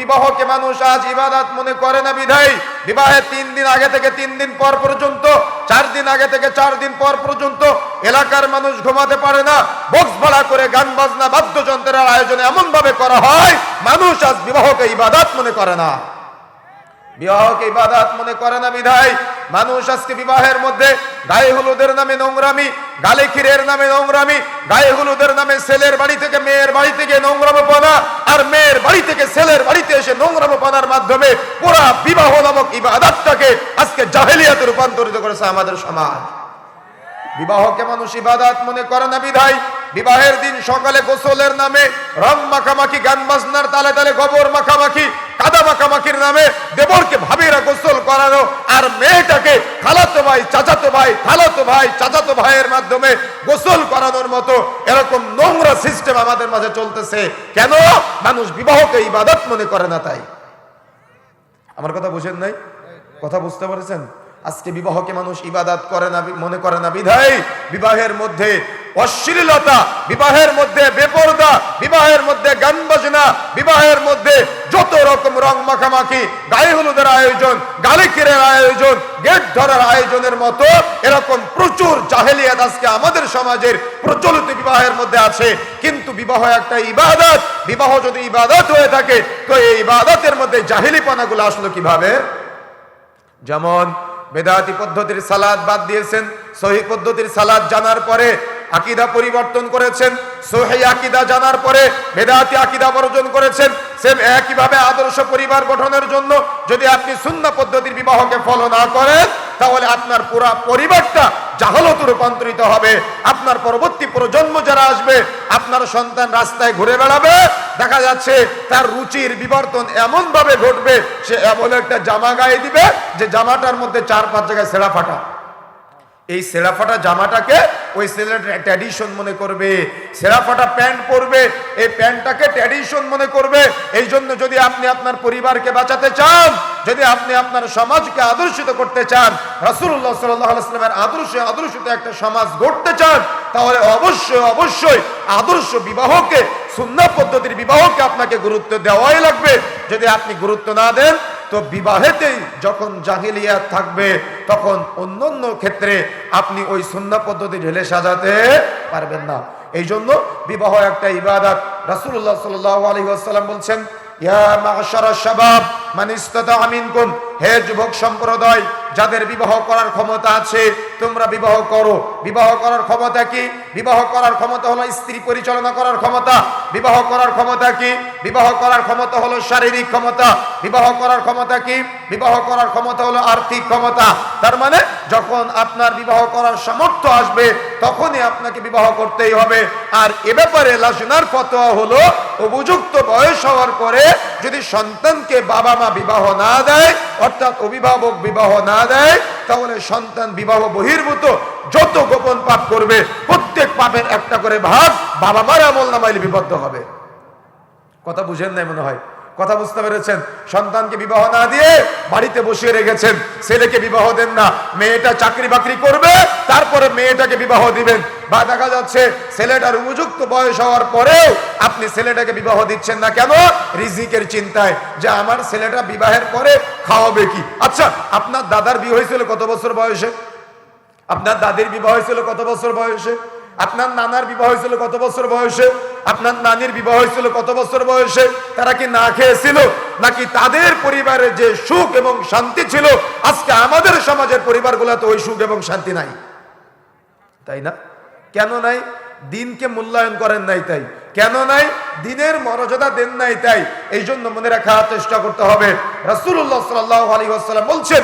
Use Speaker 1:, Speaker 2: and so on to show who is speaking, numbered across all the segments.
Speaker 1: বিবাহকে মানুষ আজ ইবাদত মনে করে না বিধায়। বিবাহের তিন দিন আগে থেকে তিন দিন পর পর্যন্ত, চার দিন আগে থেকে চার দিন পর পর্যন্ত এলাকার মানুষ ঘুমাতে পারে না। বক্স ভাড়া করে গান বাজনা, বাদ্যযন্ত্রের আয়োজনে এমন ভাবে করা হয়, মানুষ আজ বিবাহকে ইবাদত মনে করে না। বিবাহকে ইবাদত মনে করে না বিধায়। মানুষ আজকে বিবাহের মধ্যে গায়ে হলুদের নামে নোংরামি, গালে ক্ষীরের নামে নোংরামি, গায়ে হলুদের নামে ছেলের বাড়ি থেকে মেয়ের বাড়ি থেকে নোংরামোপনা, আর মেয়ের বাড়ি থেকে ছেলের বাড়িতে এসে নোংরামোপনার মাধ্যমে পুরা বিবাহ নামক ইবাদতটাকে আজকে জাহেলিয়াতে রূপান্তরিত করেছে আমাদের সমাজ। বিবাহকে মানুষ ইবাদত মনে করে না বিধায়? বিবাহের দিন সকালে গোসলের নামে রং মাখামাখি, গান বাজনার তালে তালে গোবর মাখামাখি, কাদা মাখামাখির নামে দেবরকে ভাবিরা গোসল করানো আর মেয়েটাকে খালাতো ভাই, চাচাতো ভাই, খালাতো ভাই, চাচাতো ভাইয়ের মাধ্যমে গোসল করানোর মতো এরকম নোংরা সিস্টেম আমাদের মাঝে চলতেছে। কেন? মানুষ বিবাহকে ইবাদত মনে করে না তাই। আমার কথা বুঝেন নাই? কথা বুঝতে পারছেন? আজকে বিবাহকে মানুষ ইবাদাত করে না, মনে করে না, বিধায় বিবাহের মধ্যে অশ্লীলতা, বিবাহের মধ্যে বেপরদা, বিবাহের মধ্যে গান বাজনা বিবাহের মধ্যে যত রকম রং মাখামাখি, গায়ে হলুদের আয়োজন, গালি কিরের আয়োজন, গেট ধরার আয়োজনের মতো এরকম প্রচুর জাহেলিয়াত আজকে আমাদের সমাজের প্রচলিত বিবাহের মধ্যে আছে। কিন্তু বিবাহ একটা ইবাদত, বিবাহ যদি ইবাদত হয়ে থাকে, তো এই ইবাদতের মধ্যে জাহেলিপনাগুলো আসলো কীভাবে? যেমন বেদাতি পদ্ধতির সালাদ বাদ দিয়েছেন, সহি পদ্ধতির সালাদ জানার পরে আকিদা পরিবর্তন করেছেন, সহি আকিদা জানার পরে বেদাতি আকিদা বর্জন করেছেন, সেম একইভাবে আদর্শ পরিবার গঠনের জন্য যদি আপনি সুন্দর পদ্ধতির বিবাহকে ফলো না করেন তাহলে আপনার পুরা পরিবারটা জাহলত রূপান্তরিত হবে। আপনার পরবর্তী প্রজন্ম যারা আসবে, আপনার সন্তান রাস্তায় ঘুরে বেড়াবে, দেখা যাচ্ছে তার রুচির বিবর্তন এমন ভাবে ঘটবে, সে এমন একটা জামা গায়ে দিবে, যে জামাটার মধ্যে চার পাঁচ জায়গায় সেরা ফাটা। এই সেরাফাটা জামাটাকে ওই ছেলের ট্র্যাডিশন মনে করবে, সেরাফাটা প্যান্ট পরবে, এই প্যান্টটাকে ট্র্যাডিশন মনে করবে। এই জন্য যদি আপনি আপনার পরিবারকে বাঁচাতে চান, যদি আপনি আপনার সমাজকে আদর্শিত করতে চান আলাইহি ওয়াসাল্লামের আদর্শে আদর্শিত একটা সমাজ গড়তে চান, তাহলে অবশ্যই অবশ্যই আদর্শ বিবাহকে সুন্দর পদ্ধতির বিবাহকে আপনাকে গুরুত্ব দেওয়াই লাগবে। যদি আপনি গুরুত্ব না দেন তো বিবাহেতেই যখন জাহিলিয়াত থাকবে, তখন অন্য অন্য ক্ষেত্রে আপনি ওই সুন্না পদ্ধতি ঢেলে সাজাতে পারবেন না। এই জন্য বিবাহ একটা ইবাদত। রাসুল্লাহ সাল্লাল্লাহু আলাইহি ওয়াসাল্লাম বলছেন, ইয়া মাসারা মান হে যুবক সম্প্রদায়, যাদের বিবাহ করার ক্ষমতা আছে, তোমরা বিবাহ করো। বিবাহ করার ক্ষমতা কি? বিবাহ করার ক্ষমতা হলো স্ত্রী পরিচালনা করার ক্ষমতা। বিবাহ করার ক্ষমতা কি? বিবাহ করার ক্ষমতা হলো শারীরিক ক্ষমতা। বিবাহ করার ক্ষমতা কি? বিবাহ করার ক্ষমতা হলো আর্থিক ক্ষমতা। তার মানে যখন আপনার বিবাহ করার সামর্থ্য আসবে, তখনই আপনাকে বিবাহ করতেই হবে। আর এ ব্যাপারে লাসনার ফতোয়া হলো উপযুক্ত বয়স হওয়ার পরে যদি সন্তানকে বাবা মা বিবাহ না দেয়, অর্থাৎ অভিভাবক বিবাহ না দেয়, তাহলে সন্তান বিবাহ বহির্ভূত, যত গোপন পাপ করবে, প্রত্যেক পাপের একটা করে ভাগ বাবা মার আমল নামাইলে বিবদ্ধ হবে। কথা বুঝেন নাই মনে হয়? কথা বুঝতে পেরেছেন? সন্তানকে বিবাহ না দিয়ে বাড়িতে বসিয়ে রেখেছেন, ছেলেকে বিবাহ দেন না, মেয়েটা চাকরি বাকরি করবে, তারপরে মেয়েটাকে বিবাহ দিবেন। বা দেখা যাচ্ছে ছেলেটার উপযুক্ত বয়স হওয়ার পরেও আপনি ছেলেটাকে বিবাহ দিচ্ছেন না কেন? রিজিকের চিন্তায়। যে আমার ছেলেটা বিবাহের পরে খাওয়াবে কি? আচ্ছা আপনার দাদার বিয়ে হয়েছিল কত বছর বয়সে? আপনার দাদির বিবাহ হয়েছিল কত বছর বয়সে? আপনার নানার বিবাহ হয়েছিল কত বছর বয়সে? আপনার নানির বিবাহ হয়েছিল কত বছর বয়সে? তারা কি না খেয়েছিল? নাকি তাদের পরিবারে যে সুখ এবং শান্তি ছিল, আজকে আমাদের সমাজের পরিবারগুলোতে ওই সুখ এবং শান্তি নাই? তাই না? কেন নাই? দিনকে মূল্যায়ন করেন নাই তাই। কেন নাই? দিনের মর্যাদা দেন নাই তাই। এই জন্য মনে রাখার চেষ্টা করতে হবে। বলছেন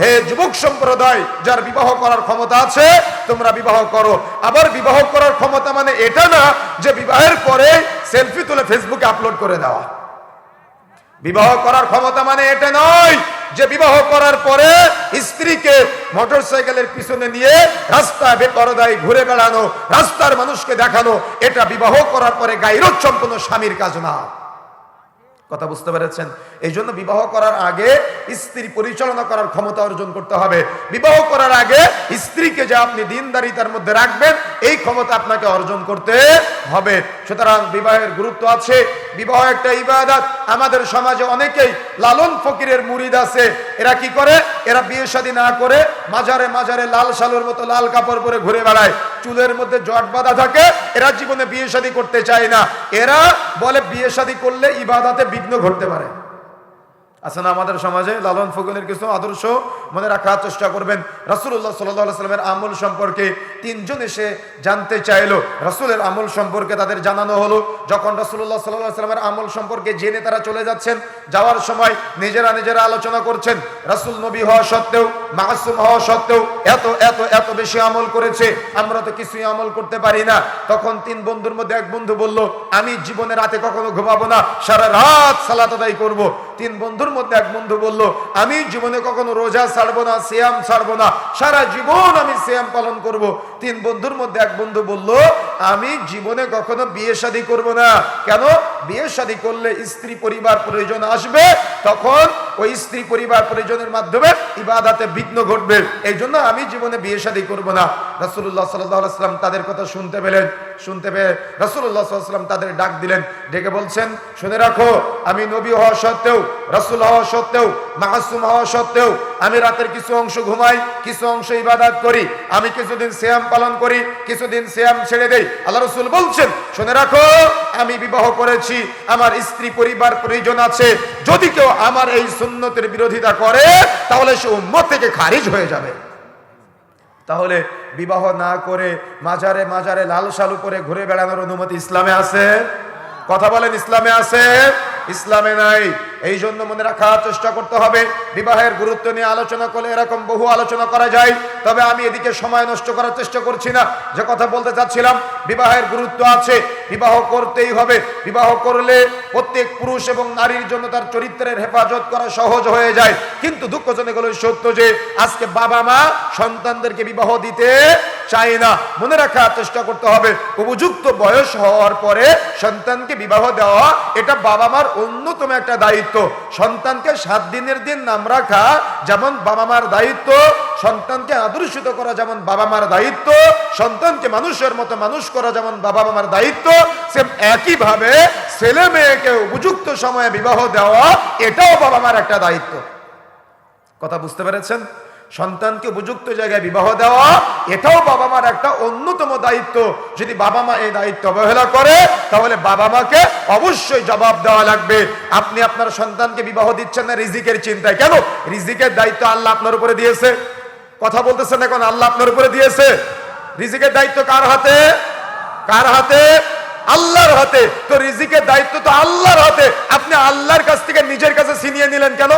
Speaker 1: হে যুবক সম্প্রদায়, যার বিবাহ করার ক্ষমতা আছে, তোমরা বিবাহ করো। আবার বিবাহ করার ক্ষমতা মানে এটা না যে বিবাহের পরে সেলফি তুলে ফেসবুকে আপলোড করে দেওয়া। বিবাহ করার ক্ষমতা মানে এটা নয় যে বিবাহ করার পরে স্ত্রীকে মোটর সাইকেলের পিছনে নিয়ে রাস্তায় বেপরদায় ঘুরে বেড়ানো, রাস্তার মানুষকে দেখানো, এটা বিবাহ করার পরে গাইরত সম্পন্ন স্বামীর কাজ না। কথা বুঝতে পেরেছেন? এই জন্য বিবাহ করার আগে স্ত্রী পরিচালনা করার ক্ষমতা অর্জন করতে হবে। বিবাহ করার আগে স্ত্রীকে যে আপনি দিনদারিতার মধ্যে রাখবেন, এই ক্ষমতা আপনাকে অর্জন করতে হবে। সুতরাং বিবাহের গুরুত্ব আছে বিবাহ একটা ইবাদত। আমাদের সমাজে অনেকেই লালন ফকিরের মুরিদ আছে। এরা কি করে? এরা বিয়ে শাদী না করে মাজারে মাজারে লাল শালুর মতো লাল কাপড় পরে ঘুরে বেড়ায়। চুলের মধ্যে জট বাঁধা থাকে, এরা জীবনে বিয়ে শাদী করতে চায় না। এরা বলে বিয়ে শাদী করলে ইবাদাতে বিঘ্ন ঘটতে পারে। আছে না আমাদের সমাজে লালন ফকিরের কিছু আদর্শ? মনে রাখার চেষ্টা করবেন। রাসুল্লাহ সাল্লাহ সাল্লামের আমল সম্পর্কে তিনজন এসে জানতে চাইলো। রাসুলের আমল সম্পর্কে তাদের জানানো হলো, যখন রাসুল্লাহ সাল্লাহ সাল্লামের আমল সম্পর্কে জেনে তারা চলে যাচ্ছেন, যাওয়ার সময় নিজেরা নিজেরা আলোচনা করছেন। রাসুল নবী হওয়া সত্ত্বেও, মাসুম হওয়া সত্ত্বেও এত এত এত বেশি আমল করেছে, আমরা তো কিছুই আমল করতে পারি না। তখন তিন বন্ধুর মধ্যে এক বন্ধু বলল, আমি জীবনে রাতে কখনো ঘুমাবো না, সারা রাত সালাত করব। তিন বন্ধুর মধ্যে এক বন্ধু বলল, আমি জীবনে কখনো রোজা ছাড়বো না, সিয়াম ছাড়বো না। সারা জীবন আমি সিয়াম পালন করব। তিন বন্ধুর মধ্যে এক বন্ধু বলল, আমি জীবনে কখনো বিয়ে শাদী করব না। কেন? বিয়ে শাদী করলে স্ত্রী পরিবার প্রয়োজন আসবে, তখন ওই স্ত্রী পরিবার পরিজনের মাধ্যমে ইবাদাতে বিঘ্ন ঘটবে। এই জন্য আমি জীবনে বিয়ে শাদী করব না। রাসুল্লাহ সাল্লাম তাদের কথা শুনতে পেলেন। শুনতে পেয়ে রাসুল্লাহ সাল্লাম তাদের ডাক দিলেন। ডেকে বলছেন, শুনে রাখো, আমি নবী হওয়া সত্ত্বেও, রাসুল হওয়া সত্ত্বেও মাহাসুম হওয়া সত্ত্বেও, আমি রাতের কিছু অংশ ঘুমাই, কিছু অংশ ইবাদাত করি, আমি কিছুদিন শ্যাম পালন করি, কিছুদিন শ্যাম ছেড়ে দেই। আল্লাহ রসুল বলছেন, শুনে রাখো, আমি বিবাহ করেছি, আমার স্ত্রী, পরিবার প্রয়োজন আছে। যদি কেউ আমার এই সুন্নতের বিরোধিতা করে, তাহলে সে উম্মত থেকে খারিজ হয়ে যাবে। তাহলে বিবাহ না করে মাজারে মাজারে লাল সালু করে ঘুরে বেড়ানোর অনুমতি ইসলামে আছে? কথা বলেন, ইসলামে আছে? ইসলামে নাই। এই জন্য মনে রাখার চেষ্টা করতে হবে। বিবাহের গুরুত্ব নিয়ে আলোচনা করলে এরকম বহু আলোচনা করা যায়। তবে আমি এদিকে সময় নষ্ট করার চেষ্টা করছি না। যে কথা বলতে চাচ্ছিলাম, বিবাহের গুরুত্ব আছে। বিবাহ করতেই হবে। বিবাহ করলে প্রত্যেক পুরুষ এবং নারীর জন্য তার চরিত্রের হেফাজত করা সহজ হয়ে যায়। কিন্তু দুঃখজনক হলো সত্য যে, আজকে বাবা মা সন্তানদেরকে বিবাহ দিতে চাই না। মনে রাখার চেষ্টা করতে হবে। উপযুক্ত বয়স হওয়ার পরে সন্তানকে বিবাহ দেওয়া, এটা বাবা মার অন্যতম একটা দায়িত্ব। সন্তানকে সাত দিনের দিন নাম রাখা যেমন বাবা মার দায়িত্ব, সন্তানকে আদর্শিত করা যেমন বাবা মার দায়িত্ব, সন্তানকে মানুষের মতো মানুষ করা যেমন বাবা মার দায়িত্ব সেম একইভাবে ছেলে মেয়েকে উপযুক্ত সময়ে বিবাহ দেওয়া, এটাও বাবা মার একটা দায়িত্ব। কথা বুঝতে পেরেছেন? সন্তানকে উপযুক্ত জায়গায় বিবাহ দেওয়া, এটাও বাবা মার একটা অন্যতম দায়িত্ব। যদি বাবা মা এই দায়িত্ব অবহেলা করে, তাহলে বাবা মাকে অবশ্যই জবাব দেওয়া লাগবে। আপনি আপনার সন্তানকে বিবাহ দিচ্ছেন না রিজিকের চিন্তায়। কেন? রিজিকের দায়িত্ব আল্লাহ আপনার উপরে দিয়েছে। কথা বলতেছেন এখন, আল্লাহ আপনার উপরে দিয়েছে। রিজিকের দায়িত্ব কার হাতে? কার হাতে? আল্লাহর হাতে। তো রিজিকের দায়িত্ব তো আল্লাহর হাতে। আপনি আল্লাহর কাছ থেকে নিজের কাছে ছিনিয়ে নিলেন কেন?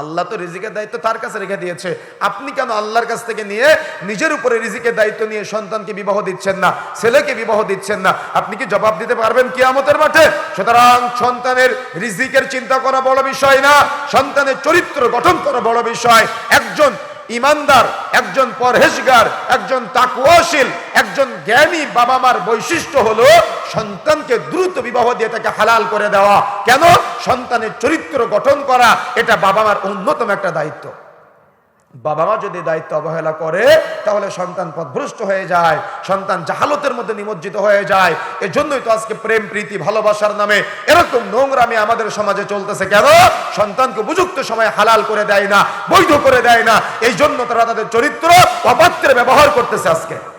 Speaker 1: আল্লাহ তো রিজিকের দায়িত্ব তার কাছে রেখে দিয়েছে। আপনি কেন আল্লাহর কাছ থেকে নিয়ে নিজের উপরে রিজিকের দায়িত্ব নিয়ে সন্তানকে বিবাহ দিচ্ছেন না, ছেলেকে বিবাহ দিচ্ছেন না? আপনি কি জবাব দিতে পারবেন কিয়ামতের মাঠে? সুতরাং সন্তানের রিজিকের চিন্তা করা বড় বিষয় না, সন্তানের চরিত্র গঠন করা বড় বিষয়। একজন ইমানদার, একজন পরহেজগার, একজন তাকুয়াশীল, একজন জ্ঞানী বাবা মার বৈশিষ্ট্য হলো সন্তানকে দ্রুত বিবাহ দিয়ে তাকে হালাল করে দেওয়া। কেন? সন্তানের চরিত্র গঠন করা, এটা বাবা মার অন্যতম একটা দায়িত্ব। বাবা মা যদি দায়িত্ব অবহেলা করে, তাহলে সন্তান পথভ্রষ্ট হয়ে যায়, সন্তান জাহালতের মধ্যে নিমজ্জিত হয়ে যায়। এজন্যই তো আজকে প্রেম, প্রীতি, ভালোবাসার নামে এরকম নোংরামি আমাদের সমাজে চলতেছে কেন? সন্তানকে উপযুক্ত সময় হালাল করে দেয় না, বৈধ করে দেয় না। এই জন্য তারা তাদের চরিত্র অপাত্রে ব্যবহার করতেছে আজকে।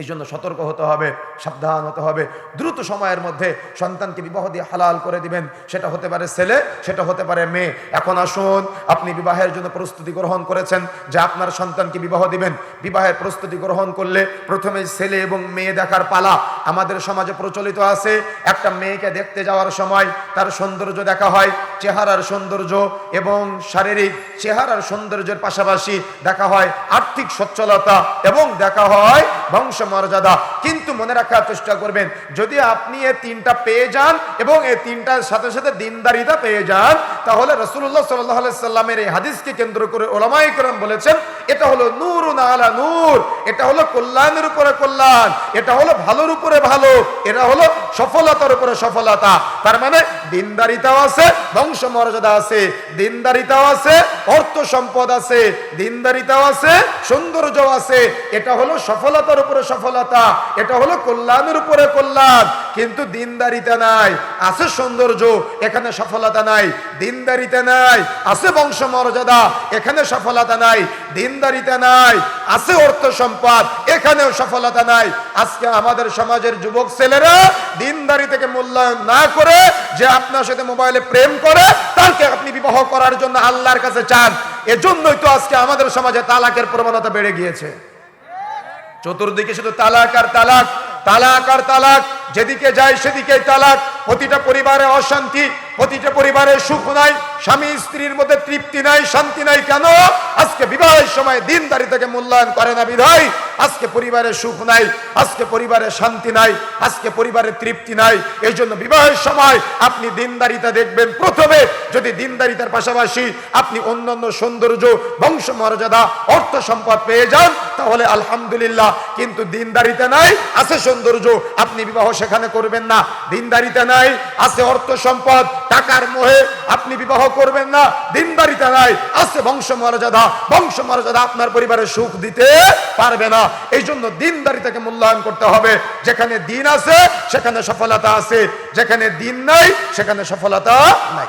Speaker 1: এই জন্য সতর্ক হতে হবে, সাবধান হতে হবে। দ্রুত সময়ের মধ্যে সন্তানকে বিবাহ দিয়ে হালাল করে দিবেন। সেটা হতে পারে ছেলে, সেটা হতে পারে মেয়ে। এখন আসুন, আপনি বিবাহের জন্য প্রস্তুতি গ্রহণ করেছেন, যে আপনার সন্তানকে বিবাহ দিবেন। বিবাহের প্রস্তুতি গ্রহণ করলে প্রথমে ছেলে এবং মেয়ে দেখার পালা আমাদের সমাজে প্রচলিত আছে। একটা মেয়েকে দেখতে যাওয়ার সময় তার সৌন্দর্য দেখা হয়, চেহারার সৌন্দর্য এবং শারীরিক চেহারার সৌন্দর্যের পাশাপাশি দেখা হয় আর্থিক সচ্ছলতা এবং দেখা হয় বংশ মর্যাদা। কিন্তু মনে রাখার চেষ্টা করবেন, যদি আপনি এই তিনটা পেয়ে যান এবং এই তিনটার সাথে সাথে দিনদারিতা পেয়ে যান, তাহলে রসুল্লাহ সাল্লাহ সাল্লামের এই হাদিসকে কেন্দ্র করে ওলামাই করম বলেছেন, এটা হলো নূর আলা নূর, এটা হলো কল্যাণের উপরে কল্যাণ, এটা হলো ভালোর উপরে ভালো, এটা হলো সফলতার উপরে সফলতা। তার মানে দিনদারিতাও আছে বংশ মর্যাদা আছে দিনদারিতাও আছে, অর্থ সম্পদ আছে দিনদারিতাও আছে সৌন্দর্য আছে, এটা হলো সফলতার উপরে সফলতা, এটা হলো কল্যাণের উপরে কল্যাণ। কিন্তু দিনদারিতা নাই, আছে সৌন্দর্য, এখানে সফলতা নাই। দিনদারিতা নাই, আছে বংশ মর্যাদা এখানে সফলতা নাই। দিনদারিতা নাই, আছে অর্থ সম্পদ, এখানেও সফলতা নাই। আজকে আমাদের সমাজের যুবক ছেলেরা দিনদারি থেকে মূল্যায়ন না করে যে আপনার সাথে মোবাইলে প্রেম করে, তাকে আপনি বিবাহ করার জন্য আল্লাহর কাছে চান। এজন্যই তো আজকে আমাদের সমাজে তালাকের প্রবণতা বেড়ে গিয়েছে। চতুর্দিকে শুধু তালাক আর তালাক তালাক আর তালাক। যেদিকে যায় সেদিকে তালাক। প্রতিটা পরিবারে অশান্তি প্রতিটা পরিবারে সুখ নাই, স্বামী স্ত্রীর মধ্যে তৃপ্তি নাই, শান্তি নাই, কেন? আজকে বিবাহের সময় দিনদারি থেকে মূল্যায়ন করে না বিধায়। আজকে পরিবারে সুখ নাই, আজকে পরিবারে শান্তি নাই, আজকে পরিবারে তৃপ্তি নাই। এই জন্য বিবাহের সময় আপনি দিনদারিতা দেখবেন, প্রথমে যদি দিনদারিতার পাশাপাশি আপনি অন্যান্য সৌন্দর্য বংশ মর্যাদা অর্থ সম্পদ পেয়ে যান, তাহলে আলহামদুলিল্লাহ। কিন্তু দিনদারিতা নাই, আছে সৌন্দর্য, আপনি বিবাহ সেখানে করবেন না। দিনদারিতা নাই, আছে অর্থ সম্পদ টাকার মোহে আপনি বিবাহ করবেন না। দিনদারিতা নাই। আছে বংশ মর্যাদা বংশ মর্যাদা আপনার পরিবারের সুখ দিতে পারবে না। এই জন্য দিনদারিতাকে মূল্যায়ন করতে হবে। যেখানে দিন আছে, সেখানে সফলতা আছে। যেখানে দিন নাই, সেখানে সফলতা নাই।